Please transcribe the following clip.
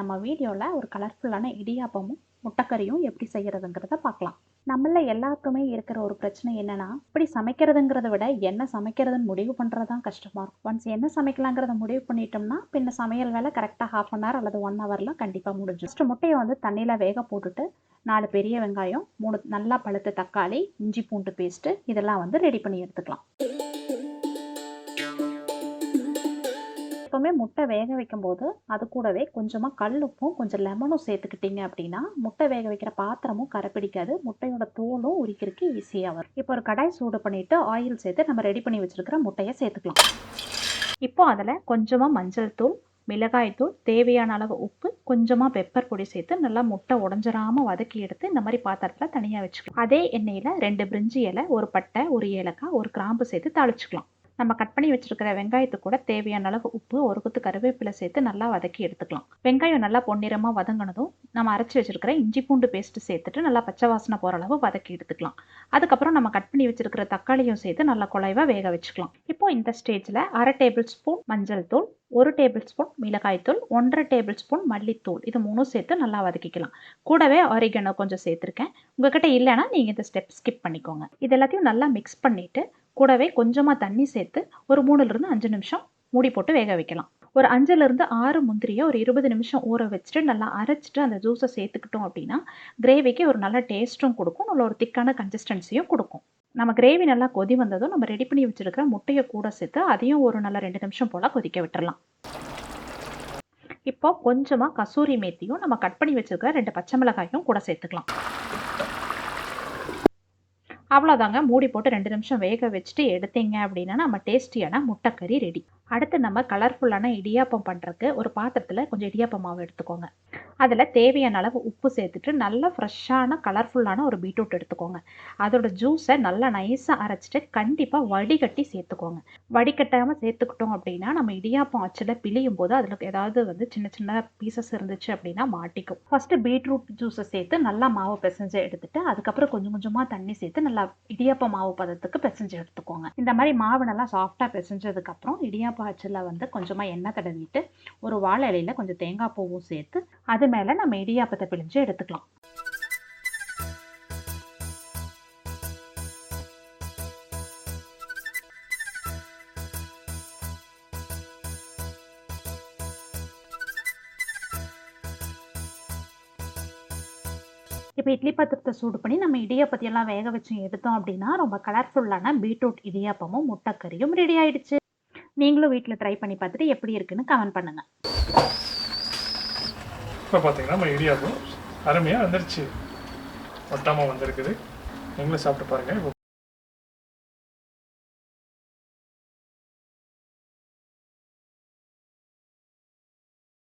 நம்ம வீடியோவில் ஒரு கலர்ஃபுல்லான இடியாப்பமும் முட்டைக்கறியும் எப்படி செய்கிறதுங்கிறத பார்க்கலாம். நம்மள எல்லாருக்குமே இருக்கிற ஒரு பிரச்சனை என்னென்னா இப்படி சமைக்கிறதுங்கிறத விட என்ன சமைக்கிறதுன்னு முடிவு பண்ணுறது தான் கஷ்டமாக இருக்கும். ஒன்ஸ் என்ன சமைக்கலாங்கிறத முடிவு பண்ணிட்டோம்னா பின்ன சமையல் வேலை கரெக்டாக ஹாஃப் அன் ஹவர் அல்லது ஒன் ஹவரில் கண்டிப்பாக முடிஞ்சு ஃபஸ்ட்டு முட்டையை வந்து தண்ணியில் வேக போட்டுட்டு நாலு பெரிய வெங்காயம் மூணு நல்லா பழுத்த தக்காளி இஞ்சி பூண்டு பேஸ்ட்டு இதெல்லாம் வந்து ரெடி பண்ணி எடுத்துக்கலாம். எப்போவுமே முட்டை வேக வைக்கும்போது அது கூடவே கொஞ்சமாக கல்லுப்பும் கொஞ்சம் லெமனும் சேர்த்துக்கிட்டீங்க அப்படின்னா முட்டை வேக வைக்கிற பாத்திரமும் கரைப்பிடிக்காது. முட்டையோட தோலும் உரிக்கிறதுக்கு ஈஸியாக வரும். இப்போ ஒரு கடாய் சூடு பண்ணிவிட்டு ஆயில் சேர்த்து நம்ம ரெடி பண்ணி வச்சுருக்கிற முட்டையை சேர்த்துக்கலாம். இப்போ அதில் கொஞ்சமாக மஞ்சள் தூள் மிளகாய் தூள் தேவையான அளவு உப்பு கொஞ்சமாக பெப்பர் பொடி சேர்த்து நல்லா முட்டை உடஞ்சிராமல் வதக்கி எடுத்து இந்த மாதிரி பாத்திரத்தில் தனியாக வச்சுக்கலாம். அதே எண்ணெயில் ரெண்டு பிரிஞ்சி இலை ஒரு பட்டை ஒரு ஏலக்காய் ஒரு கிராம்பு சேர்த்து தாளிச்சுக்கலாம். நம்ம கட் பண்ணி வச்சிருக்கிற வெங்காயத்துக்கு கூட தேவையான அளவு உப்பு ஒரு குத்து கருவேப்பிலை சேர்த்து நல்லா வதக்கி எடுத்துக்கலாம். வெங்காயம் நல்லா பொன்னிறமாக வதங்கினதும் நம்ம அரைச்சி வச்சிருக்கிற இஞ்சி பூண்டு பேஸ்ட்டு சேர்த்துட்டு நல்லா பச்சை வாசனை போகிற அளவு வதக்கி எடுத்துக்கலாம். அதுக்கப்புறம் நம்ம கட் பண்ணி வச்சிருக்கிற தக்காளியும் சேர்த்து நல்லா குழைவாக வேக வச்சுக்கலாம். இப்போ இந்த ஸ்டேஜில் அரை டேபிள் ஸ்பூன் மஞ்சள் தூள் ஒரு டேபிள் ஸ்பூன் மிளகாய்த்தூள் ஒன்றரை டேபிள் ஸ்பூன் மல்லித்தூள் இது மூணும் சேர்த்து நல்லா வதக்கிக்கலாம். கூடவே ஆரிகனோ கொஞ்சம் சேர்த்துருக்கேன். உங்ககிட்ட இல்லைன்னா நீங்கள் இந்த ஸ்டெப் ஸ்கிப் பண்ணிக்கோங்க. இது எல்லாத்தையும் நல்லா மிக்ஸ் பண்ணிவிட்டு கூடவே கொஞ்சமாக தண்ணி சேர்த்து ஒரு மூணுலேருந்து அஞ்சு நிமிஷம் மூடி போட்டு வேக வைக்கலாம். ஒரு அஞ்சுலேருந்து ஆறு முந்திரியை ஒரு இருபது நிமிஷம் ஊற வச்சுட்டு நல்லா அரைச்சிட்டு அந்த ஜூஸை சேர்த்துக்கிட்டோம் அப்படின்னா கிரேவிக்கு ஒரு நல்ல டேஸ்ட்டும் கொடுக்கும். நல்ல ஒரு திக்கான கன்சிஸ்டன்சியும் கொடுக்கும். நம்ம கிரேவி நல்லா கொதி வந்ததும் நம்ம ரெடி பண்ணி வச்சுருக்கிற முட்டையை கூட சேர்த்து அதையும் ஒரு நல்ல ரெண்டு நிமிஷம் போல் கொதிக்க விட்டுடலாம் இப்போ கொஞ்சமாக கசூரி மேத்தியும் நம்ம கட் பண்ணி வச்சுருக்கிற ரெண்டு பச்சை மிளகாயும் கூட சேர்த்துக்கலாம். அவ்வளோதாங்க மூடி போட்டு ரெண்டு நிமிஷம் வேக வச்சுட்டு எடுத்தீங்க அப்படின்னா நம்ம டேஸ்டியான முட்டைக்கறி ரெடி அடுத்து நம்ம கலர்ஃபுல்லான இடியாப்பம் பண்ணுறதுக்கு ஒரு பாத்திரத்தில் கொஞ்சம் இடியாப்பம் மாவு எடுத்துக்கோங்க. அதில் தேவையான அளவு உப்பு சேர்த்துட்டு நல்ல ஃப்ரெஷ்ஷான கலர்ஃபுல்லான ஒரு பீட்ரூட் எடுத்துக்கோங்க. அதோட ஜூஸை நல்லா நைஸாக அரைச்சிட்டு கண்டிப்பாக வடிகட்டி சேர்த்துக்கோங்க. வடிகட்டாமல் சேர்த்துக்கிட்டோம் அப்படின்னா நம்ம இடியாப்பம் அச்சில் பிழியும் போது அதில் ஏதாவது வந்து சின்ன சின்ன பீசஸ் இருந்துச்சு அப்படின்னா மாட்டிக்கும். ஃபஸ்ட்டு பீட்ரூட் ஜூஸை சேர்த்து நல்லா மாவு பிசைஞ்சு எடுத்துட்டு அதுக்கப்புறம் கொஞ்சம் கொஞ்சமாக தண்ணி சேர்த்து நல்லா இடியாப்ப மாவு பதத்துக்கு பிசைஞ்சு எடுத்துக்கோங்க. இந்த மாதிரி மாவு நல்லா சாஃப்டாக பிசைஞ்சதுக்கப்புறம் இடியாப்ப அச்சில் வந்து கொஞ்சமாக எண்ணெய் தடவிட்டு ஒரு வாழை இலையில் கொஞ்சம் தேங்காய் பூவும் சேர்த்து அது மேலே நம்ம இடியாப்பத்தை பிழிஞ்சு எடுத்துக்கலாம். இப்போ இட்லி பாத்திரத்தை சூடு பண்ணி நம்ம இடியாப்பத்தியெல்லாம் வேக வச்சு எடுத்தோம் அப்படின்னா ரொம்ப கலர்ஃபுல்லான பீட்ரூட் இடியாப்பமும் முட்டைக்கறியும் ரெடி ஆயிடுச்சு. நீங்களும் வீட்டில் ட்ரை பண்ணி பார்த்துட்டு எப்படி இருக்குன்னு கமெண்ட் பண்ணுங்க. இப்போ பார்த்தீங்கன்னா நம்ம இடியாப்பம் அருமையாக வந்துருச்சு. ஒட்டாமல் வந்திருக்குது. நீங்களும் சாப்பிட்டு பாருங்கள் இப்போ